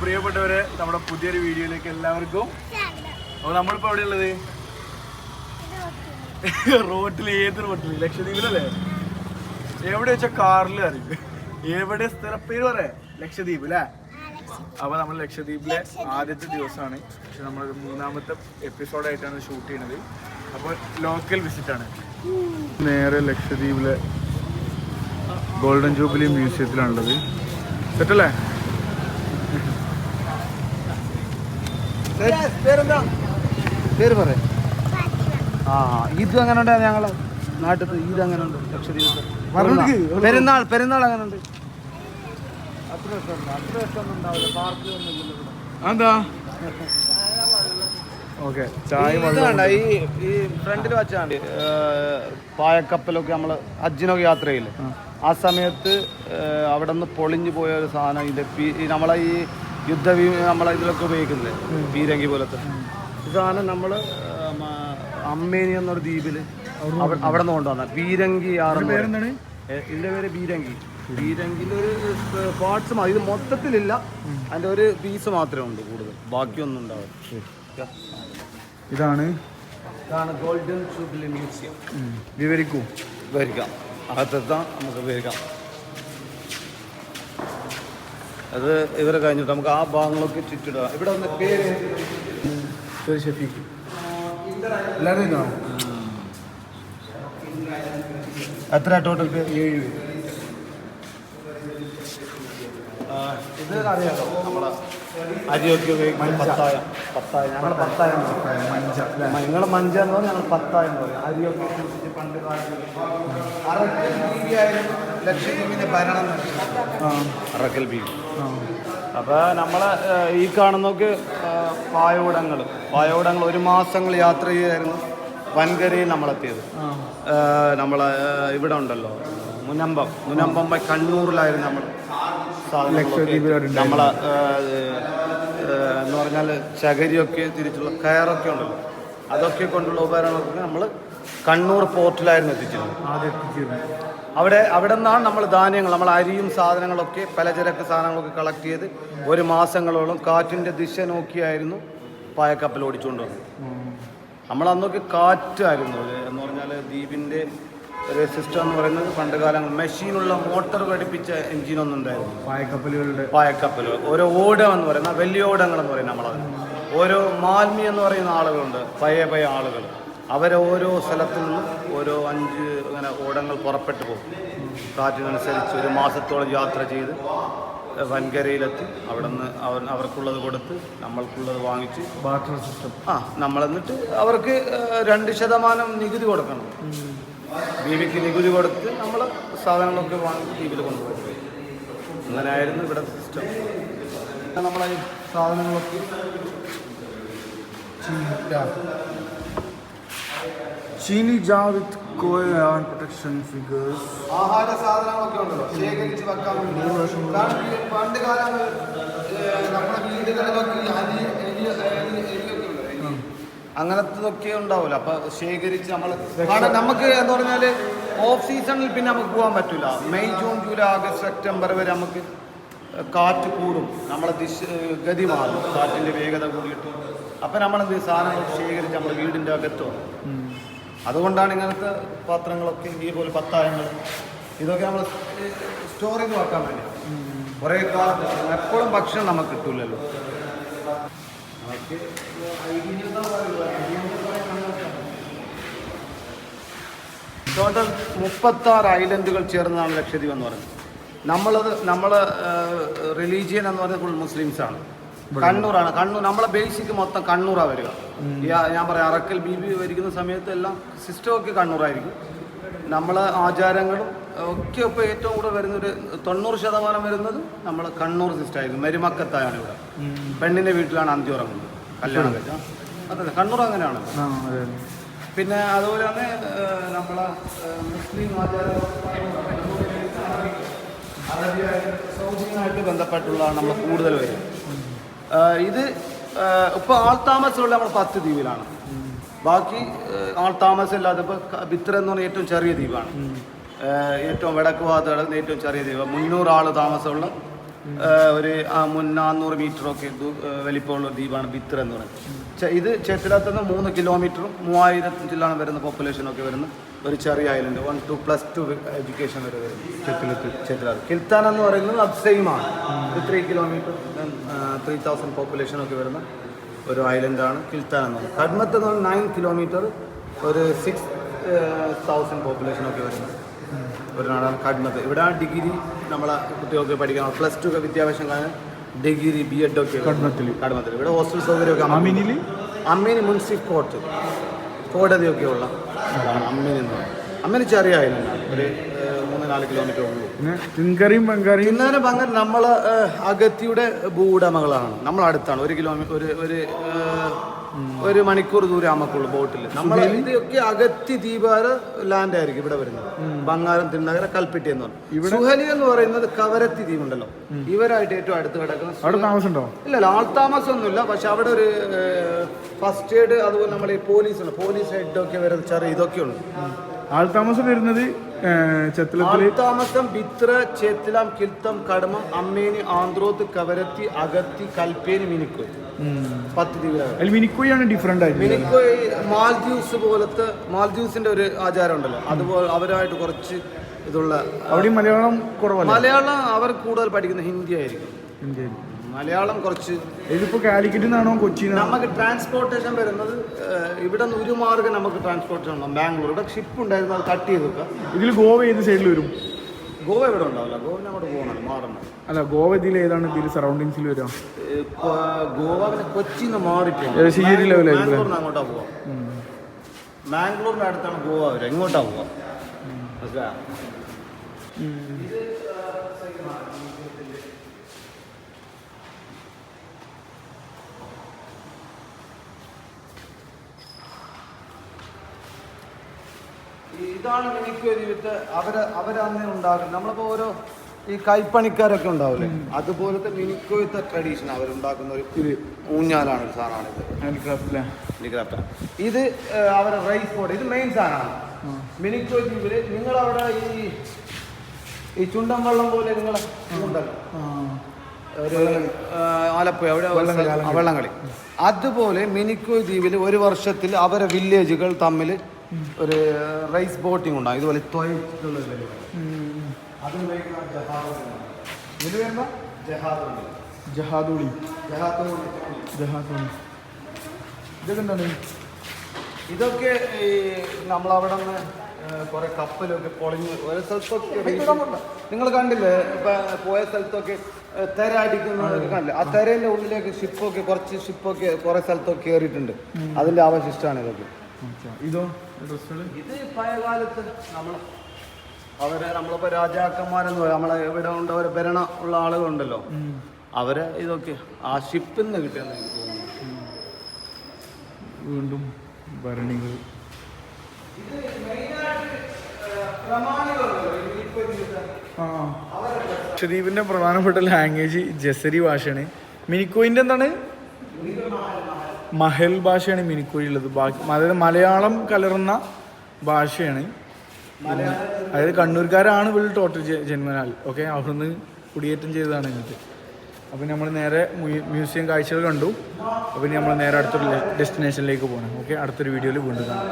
പ്രിയപ്പെട്ടവരെ നമ്മുടെ പുതിയൊരു വീഡിയോയിലേക്ക് എല്ലാവർക്കും അപ്പോൾ നമ്മളിപ്പോ എവിടെ ഉള്ളത് റോട്ടിൽ ഏത് റോട്ടിൽ ലക്ഷദ്വീപിലല്ലേ? എവിടെ വെച്ച കാറിൽ അറിയും. എവിടെ സ്ഥലപ്പേര് പറയാ? ലക്ഷദ്വീപ് അല്ലേ? അപ്പൊ നമ്മൾ ലക്ഷദ്വീപിലെ ആദ്യത്തെ ദിവസമാണ്. പക്ഷെ നമ്മൾ മൂന്നാമത്തെ എപ്പിസോഡായിട്ടാണ് ഷൂട്ട് ചെയ്യുന്നത് അപ്പോൾ ലോക്കൽ വിസിറ്റ് ആണ്. നേരെ ലക്ഷദ്വീപിലെ ഗോൾഡൻ ജൂബിലി മ്യൂസിയത്തിലാണുള്ളത് സെറ്റല്ലേ? പേര് പറ ആ ഈദ് അങ്ങനെ ഉണ്ട് ഞങ്ങളെ നാട്ടിൽ ഈദ് അങ്ങനെ ഉണ്ട് ലക്ഷദ്വീപ് പെരുന്നാൾ പെരുന്നാൾ അങ്ങനെ ഉണ്ട് അത്ര രസമുണ്ട് അത്ര രസമൊന്നും ഉണ്ടാവില്ല. പാർക്കിൽ ഒന്നും ഇല്ല ഇവിടെ. എന്താ ഓക്കെ ചായ ഈ ഈ ഫ്രണ്ടിൽ വെച്ചാണ്ട് പായക്കപ്പലൊക്കെ നമ്മൾ അജ്ജിനൊക്കെ യാത്ര ചെയ്യില്ലേ ആ സമയത്ത് അവിടെ നിന്ന് പൊളിഞ്ഞു പോയ ഒരു സാധനം ഇത് ഈ നമ്മളെ ഈ യുദ്ധ നമ്മളെ ഇതിലൊക്കെ ഉപയോഗിക്കുന്നത്. പീരങ്കി പോലത്തെ. ഇതാണ് സാധനം നമ്മൾ അമ്മേനി എന്നൊരു ദ്വീപിൽ അവിടെ നിന്ന് കൊണ്ടുവന്ന. പീരങ്കി ആറ് ഇതിന്റെ പേര് ബീരങ്കി ബീരങ്കിയിൽ ഒരു പാർട്സ് ഇത് മൊത്തത്തിലില്ല. അതിന്റെ ഒരു പീസ് മാത്രമേ ഉണ്ട് കൂടുതൽ. ബാക്കിയൊന്നും ഉണ്ടാവില്ല. ഇതാണ്? ഇതാണ് ഗോൾഡൻ ജൂബിലി മ്യൂസിയം വിവരിക്കൂ. വിവരിക്കാം. അകത്തെത്താം. നമുക്ക് വിവരിക്കാം. അത് ഇവരെ കഴിഞ്ഞിട്ട് നമുക്ക് ആ ഭാഗങ്ങളൊക്കെ ചുറ്റിടുക ഇവിടെ വന്ന പേര് പേര് ഷെഫീഖ്. എല്ലാവരും എത്ര ടോട്ടൽ പേര്? ഏഴ് പേര്. ഇത് അറിയാലോ നമ്മളെ അരിയൊക്കെ ഉപയോഗിക്കുന്ന പത്തായം. പത്തായം. ഞങ്ങൾ പത്തായം മഞ്ച. നിങ്ങൾ മഞ്ച എന്ന് പറഞ്ഞാൽ ഞങ്ങൾ പത്തായം എന്ന് പറയും. അരിയൊക്കെ പണ്ട് കാലത്ത്. ലക്ഷദ്വീപിന്റെ ഭരണം അറക്കൽ അപ്പോൾ നമ്മളെ ഈ കാണുന്നൊക്കെ പായോടങ്ങൾ പായോടങ്ങൾ ഒരു മാസങ്ങൾ യാത്ര ചെയ്യായിരുന്നു. വൻകരയിൽ നമ്മളെത്തിയത്. നമ്മൾ നമ്മളെ ഇവിടെ ഉണ്ടല്ലോ. മുനമ്പം. മുനമ്പം ബൈ കണ്ണൂരിലായിരുന്നു നമ്മൾ നമ്മളെ എന്ന് പറഞ്ഞാൽ ചകരിയൊക്കെ തിരിച്ചുള്ള കയറൊക്കെ ഉണ്ടല്ലോ. അതൊക്കെ കൊണ്ടുള്ള ഉപകരണങ്ങളൊക്കെ നമ്മൾ കണ്ണൂർ പോർട്ടിലായിരുന്നു എത്തിച്ചിരുന്നത്. ആദ്യം എത്തിച്ചിരുന്നത്. അവിടെ അവിടെ നിന്നാണ് നമ്മൾ ധാന്യങ്ങൾ നമ്മൾ അരിയും സാധനങ്ങളൊക്കെ പലചരക്ക് സാധനങ്ങളൊക്കെ കളക്ട് ചെയ്ത് ഒരു മാസങ്ങളോളം കാറ്റിന്റെ ദിശ നോക്കിയായിരുന്നു പായക്കപ്പൽ ഓടിച്ചുകൊണ്ട് വന്നത് നമ്മൾ അന്നൊക്കെ കാറ്റായിരുന്നു. എന്ന് പറഞ്ഞാൽ ദ്വീപിന്റെ ഒരു സിസ്റ്റം എന്ന് പറയുന്നത് പണ്ട് കാലങ്ങൾ മെഷീനുള്ള മോട്ടർ ഘടിപ്പിച്ച എഞ്ചിനൊന്നും ഉണ്ടായിരുന്നു പായക്കപ്പലുകളുടെ പായക്കപ്പലുകൾ ഓരോ ഓടം എന്ന് പറയുന്ന വലിയ ഓടങ്ങൾ എന്ന് പറയുന്നത് നമ്മളത്. ഓരോ മാൽമി എന്ന് പറയുന്ന ആളുകളുണ്ട്. പഴയ പഴയ ആളുകൾ. അവരെ ഓരോ സ്ഥലത്തു നിന്നും ഓരോ അഞ്ച് അങ്ങനെ ഓടങ്ങൾ പുറപ്പെട്ടു പോകും. കാറ്റിനനുസരിച്ച് ഒരു മാസത്തോളം യാത്ര ചെയ്ത് വൻകരയിലെത്തി. അവിടെ നിന്ന് അവർ അവർക്കുള്ളത് കൊടുത്ത് നമ്മൾക്കുള്ളത് വാങ്ങിച്ച് ബാർട്ടർ സിസ്റ്റം ആ നമ്മളെന്നിട്ട് അവർക്ക് രണ്ട് ശതമാനം നികുതി കൊടുക്കണം. ബീവിക്ക് നികുതി കൊടുത്ത് നമ്മൾ സാധനങ്ങളൊക്കെ വാങ്ങി ദ്വീപിൽ കൊണ്ടുപോകും. അങ്ങനെയായിരുന്നു ഇവിടെ സിസ്റ്റം നമ്മളെ സാധനങ്ങളൊക്കെ ചീനി ജാ with coil and protection figures ആഹാര സാധനങ്ങളൊക്കെ ഉണ്ടല്ലോ ശേഖരിച്ച് വെക്കാൻ വേണ്ടി. കാരണം ഈ പണ്ട് കാലങ്ങൾ നമ്മുടെ വീടുകളിലൊക്കെ ഈ അരി എലി എലി- എലിയൊക്കെ ഉണ്ട്, എലി. അങ്ങനത്തതൊക്കെ ഉണ്ടാവില്ല. അപ്പൊ ശേഖരിച്ച് നമ്മൾ കാരണം നമുക്ക് എന്ന് പറഞ്ഞാൽ ഓഫ് സീസണിൽ പിന്നെ നമുക്ക് പോകാൻ പറ്റില്ല May June July August September വരെ നമുക്ക് കാറ്റ് കൂടും. നമ്മളെ ദിശ ഗതി മാറും. കാറ്റിന്റെ വേഗത കൂടിയിട്ട്. അപ്പം നമ്മളെന്ത്? സാധനങ്ങൾ ശേഖരിച്ച് നമ്മുടെ വീടിന്റെ അകത്തോ അതുകൊണ്ടാണ് ഇങ്ങനത്തെ പാത്രങ്ങളൊക്കെ ഈ പോലെ പത്തായങ്ങൾ. ഇതൊക്കെ നമ്മൾ സ്റ്റോറേജ് ചെയ്ത് വേണ്ടി. കുറേ കാലം എപ്പോഴും ഭക്ഷണം നമുക്ക് കിട്ടൂലല്ലോ. നമുക്ക് ടോട്ടൽ മുപ്പത്താറ് ഐലൻഡുകൾ ചേർന്നതാണ് ലക്ഷദ്വീപ് എന്ന് പറയുന്നത്. നമ്മളത് നമ്മളെ റിലീജിയൻ എന്ന് പറയുന്നത് ഫുൾ മുസ്ലിംസാണ്. കണ്ണൂറാണ് കണ്ണൂർ നമ്മളെ ബേസിക് മൊത്തം കണ്ണൂറാണ് വരിക. ഞാൻ പറയാം അറക്കൽ ബി ബി വരിക്കുന്ന സമയത്ത് എല്ലാം സിസ്റ്റം ഒക്കെ കണ്ണൂറായിരിക്കും നമ്മളെ ആചാരങ്ങളും ഒക്കെ ഇപ്പോൾ ഏറ്റവും കൂടുതൽ വരുന്നൊരു തൊണ്ണൂറ് ശതമാനം വരുന്നത് നമ്മൾ കണ്ണൂർ സിസ്റ്റം ആയിരിക്കും. മെരുമക്കത്തായാണ് ഇവിടെ. പെണ്ണിന്റെ വീട്ടിലാണ് അന്തി ഉറങ്ങുന്നത്. കല്യാണം കഴിച്ചാൽ. അതെ കണ്ണൂർ അങ്ങനെയാണ്. പിന്നെ അതുപോലെ തന്നെ നമ്മളെ മുസ്ലിം ആചാരം അറബിയായിട്ട് സൗദിയുമായിട്ട് ബന്ധപ്പെട്ടുള്ളതാണ് നമ്മൾ കൂടുതൽ ഏഹ്, ഇത് ഇപ്പൊ ഇപ്പോൾ ആൾതാമസമുള്ള നമ്മൾ പത്ത് ദ്വീപിലാണ്. ബാക്കി ആൾത്താമസം ഇല്ലാതെ ഇപ്പോൾ ബിത്ര എന്ന് പറഞ്ഞ ഏറ്റവും ചെറിയ ദ്വീപാണ്. ഏറ്റവും വടക്ക് ഭാഗത്ത് ഏറ്റവും ചെറിയ ദ്വീപ് മുന്നൂറ് ആൾ താമസമുള്ള ഒരു ആ, മുൻ നാനൂറ് മീറ്ററൊക്കെ വലിപ്പമുള്ള ദ്വീപാണ് ബിത്ര എന്ന് പറയുന്നത്. ഇത് ചേത്തിലാത്ത് നിന്ന് മൂന്ന് കിലോമീറ്ററും മൂവായിരത്തിലാണ് വരുന്ന പോപ്പുലേഷനൊക്കെ വരുന്ന ഒരു ചെറിയ island one two plus two education വരെ ചേത്തിലത്ത് ചേത്തിലാത്ത് കിൽത്താൻ എന്ന് പറയുന്നത് അത് സെയിം ആണ് three kilometre three thousand population ഒക്കെ വരുന്ന ഒരു ഐലൻഡാണ് കിൽത്താൻ എന്ന് പറയുന്നത്. കഡ്മത്ത് എന്ന് പറഞ്ഞാൽ നയൻ കിലോമീറ്റർ ഒരു സിക്സ് തൗസൻഡ് പോപ്പുലേഷൻ ഒക്കെ വരുന്നത് ഒരു നാടാണ് കടുന്നത് ഇവിടെ ഡിഗ്രി നമ്മളെ കുട്ടികൾക്ക് പഠിക്കണം പ്ലസ് ടു ഒക്കെ വിദ്യാഭ്യാസം കാണാൻ ഡിഗ്രി ബി എഡ് ഒക്കെ. കഡ്മത്തിൽ ഇവിടെ ഹോസ്റ്റൽ സൗകര്യമൊക്കെ അമീനിൽ അമ്മീനി മുൻസിഫ് കോർട്ട് കോടതിയൊക്കെയുള്ള അതാണ്. അമ്മീൻ എന്ന് പറയുന്നത് അമ്മീന് ചെറിയ ഒരു നാല് കിലോമീറ്റർ ഉള്ളൂ. പിന്നെ പങ്കൻ നമ്മൾ അഗത്തിയുടെ ഭൂവുടമകളാണ്. നമ്മൾ അടുത്താണ് ഒരു കിലോമീറ്റർ ഒരു ഒരു ഒരു മണിക്കൂർ ദൂരം നമുക്കുള്ളൂ ബോട്ടിൽ നമ്മൾ ഇതൊക്കെ അഗത്തി ദീപാര ലാൻഡ് ആയിരിക്കും ഇവിടെ വരുന്നത്. ബംഗാരം തിരുനഗര കൽപ്പെട്ടി എന്ന് പറഞ്ഞു സുഹലി എന്ന് പറയുന്നത് കവരത്തി ദ്വീപുണ്ടല്ലോ. ഇവരായിട്ട് ഏറ്റവും അടുത്ത് കിടക്കുന്ന ഇല്ല ഇല്ല ആൾത്താമസമൊന്നുമില്ല പക്ഷെ അവിടെ ഒരു ഫസ്റ്റ് എയ്ഡ് അതുപോലെ നമ്മുടെ പോലീസ് പോലീസ് ഹെഡ് ഒക്കെ വരെ ചെറിയ ഇതൊക്കെ ഉണ്ട് ആൾ താമസം വരുന്നത് ചെത്തലത്തിൽ. താമസം ബിത്ര ചേത്തിലാം കിൽത്തം കടമം അമ്മേനി ആന്ത്രോത്ത് കവരത്തി അഗത്തി കൽപ്പേനി മിനിക്കോയ്. പത്ത് ദ്വീപിലാണ് അതിൽ മിനിക്കോയാണ് ഡിഫറെന്റ് ആയിട്ട് മിനിക്കോയ് മാൽദ്വീപ്സ് പോലത്തെ മാൽദ്വീപ്സിന്റെ ഒരു ആചാരം ഉണ്ടല്ലോ അതുപോലെ അവരായിട്ട് കുറച്ച് ഇതുള്ള അവിടെ മലയാളം കുറവാണ് മലയാളം അവർ കൂടുതൽ പഠിക്കുന്ന ഹിന്ദി ആയിരിക്കും. ഇന്ത്യയിൽ മലയാളം കുറച്ച് ഇതിപ്പോ കാലിക്കറ്റിൽ നിന്നാണോ കൊച്ചി നമുക്ക് ട്രാൻസ്പോർട്ടേഷൻ വരുന്നത് ഇവിടെ നിന്ന് ഒരു മാർഗം നമുക്ക് ട്രാൻസ്പോർട്ടേഷൻ ഉണ്ടാവും ബാംഗ്ലൂർ. ഇവിടെ ഷിപ്പ് ഉണ്ടായിരുന്നു അത് കട്ട് ചെയ്ത് വെക്കുക ഇതിൽ ഗോവ ഏത് സൈഡിൽ വരും? ഗോവ ഇവിടെ ഉണ്ടാവില്ല. ഗോവ അങ്ങോട്ട് പോകണം മാറണം. അല്ല ഗോവ ഇതിൽ ഏതാണ് ഇതിൽ സറൗണ്ടിങ്സിൽ വരിക? ഗോവ പിന്നെ കൊച്ചിയിൽ നിന്ന് മാംഗ്ലൂരിന് അങ്ങോട്ടാ പോവാം. മാംഗ്ലൂരിന്റെ അടുത്താണ് ഗോവ വരിക. എങ്ങോട്ടാ പോവാം? ഇതാണ് മിനിക്ക് ജീവിതത്തെ അവർ അവരന്ന് ഉണ്ടാകും നമ്മളിപ്പോ ഓരോ ഈ കൈപ്പണിക്കാരൊക്കെ ഉണ്ടാവില്ലേ? അതുപോലത്തെ മിനിക്കോയത്തെ ട്രഡീഷൻ അവരുണ്ടാക്കുന്ന ഒരു ഇത് ഊഞ്ഞാലാണ് ഒരു സാധനമാണ് ഹാൻഡിക്രാഫ്റ്റാണ് ഇത് അവരുടെ റൈസ് ബോർഡ് ഇത് മെയിൻ സാധനമാണ്. മിനിക്കോ ദ്വീപിൽ നിങ്ങളവിടെ ഈ ഈ ചുണ്ടൻ വെള്ളം പോലെ നിങ്ങൾ ഉണ്ടല്ലോ. ഒരു ആലപ്പുഴ അവിടെ വള്ളംകളി, വള്ളംകളി അതുപോലെ മിനിക്കോയ് ദ്വീപിൽ ഒരു വർഷത്തിൽ അവരെ വില്ലേജുകൾ തമ്മിൽ ഒരു റൈസ് ബോട്ടിംഗ് ഉണ്ടാകും ഇതുപോലെ പരിപാടി. അത് ഉപയോഗിക്കുന്ന ജഹാദ് എന്നാണ്. ഇതിൽ വരുന്ന ജഹാദ് ഉണ്ട്. ജഹാദോളി ജഹാദോളി. ഇതൊക്കെ എന്താണ്? ഇതൊക്കെ ഈ നമ്മളവിടെ നിന്ന് കുറെ കപ്പലൊക്കെ പൊളിഞ്ഞ് ഓരോ സ്ഥലത്തൊക്കെ നിങ്ങൾ കണ്ടില്ലേ? ഇപ്പൊ പോയ സ്ഥലത്തൊക്കെ തെര തിര അടിക്കുന്നതൊക്കെ കണ്ടില്ലേ? ആ തെരേന്റെ ഉള്ളിലേക്ക് ഷിപ്പൊക്കെ കുറച്ച് ഷിപ്പൊക്കെ കുറെ സ്ഥലത്തൊക്കെ കയറിയിട്ടുണ്ട് അതിന്റെ അവശിഷ്ടമാണ് ഇതൊക്കെ. ഇതോ? ഡ്രസ്സുകൾ ഇത് പഴയകാലത്ത് നമ്മൾ അവരെ നമ്മളിപ്പോ രാജാക്കന്മാരെന്ന് പറയും. നമ്മളെ ഇവിടെ ഉണ്ട് അവരെ ഭരണ ഉള്ള ആളുകളുണ്ടല്ലോ. അവരെ ഇതൊക്കെ ആ ഷിപ്പിൽ നിന്ന് കിട്ടിയെന്ന് എനിക്ക് തോന്നുന്നു. വീണ്ടും ഭരണികൾ. ആ. ലക്ഷദ്വീപിന്റെ പ്രധാനപ്പെട്ട ലാംഗ്വേജ് ജസരി ഭാഷയാണ്. മിനിക്കോയിന്റെ എന്താണ്? മഹൽ ഭാഷയാണ് മിനിക്കോയി ഉള്ളത് ബാക്കി അതായത് മലയാളം കലർന്ന ഭാഷയാണ്. അതായത് കണ്ണൂർക്കാരാണ് ഇവിടെ ടോട്ടൽ ജന്മനാൽ. ഓക്കെ അവിടുന്ന് കുടിയേറ്റം ചെയ്തതാണ് എന്നിട്ട് അപ്പം നമ്മൾ നേരെ മ്യൂസിയം കാഴ്ചകൾ കണ്ടു. അപ്പം നമ്മൾ നേരെ അടുത്തൊരു ഡെസ്റ്റിനേഷനിലേക്ക് പോകണം ഓക്കെ അടുത്തൊരു വീഡിയോയിൽ വീണ്ടും കാണാം.